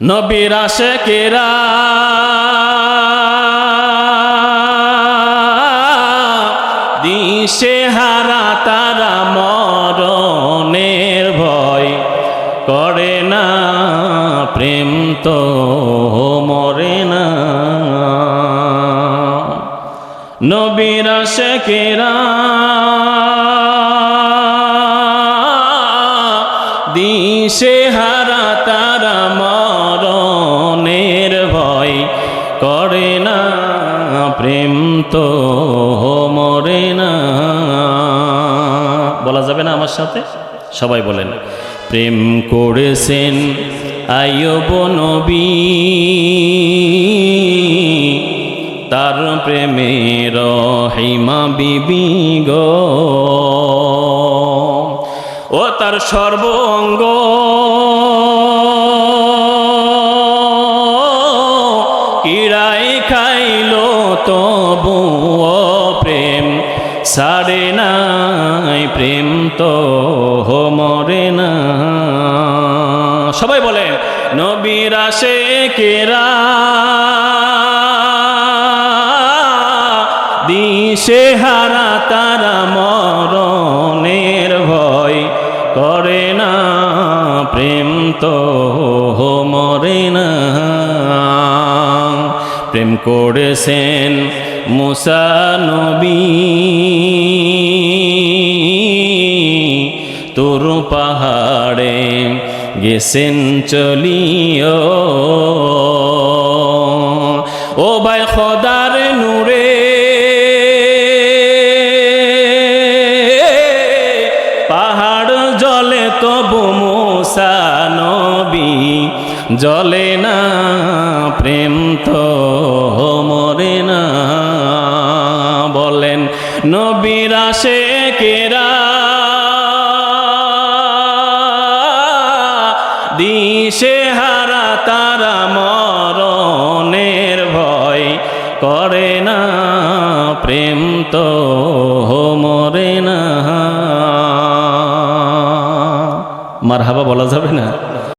নবীর আশেকেরা। দিশে হারা তারা মরণের ভয় করে না, প্রেম তো মরে না। নবীর আশেকেরা দিশে হারা তারা মরণের ভয় করে না, প্রেম তো মরে না। বলা যাবে না আমার সাথে? সবাই বলেন, প্রেম করেছেন আয়ব নবী। তার প্রেমের হিমা বিবি গো। ও তার সর্বঙ্গ। কিরাই খাইল তবু প্রেম, সারে নাই প্রেম তো মরে না। সবাই বলে, নবীর আসে কেরা? দিশে হারা তারা মরণের প্রেম তো মরে না। প্রেম করেছেন মুসা নবী। তোর পাহাড়ে গেছেন চলিও। ও ভাই খদার নূরে। পাহাড় জলে তবু মুসা জলে না, প্রেম তো মরে না। বলেন, নবীর আসে কেরা দিশে হারা তারা মরণের ভয় করে না। প্রেম তো মরে না। মার হাবা বলা যাবে না?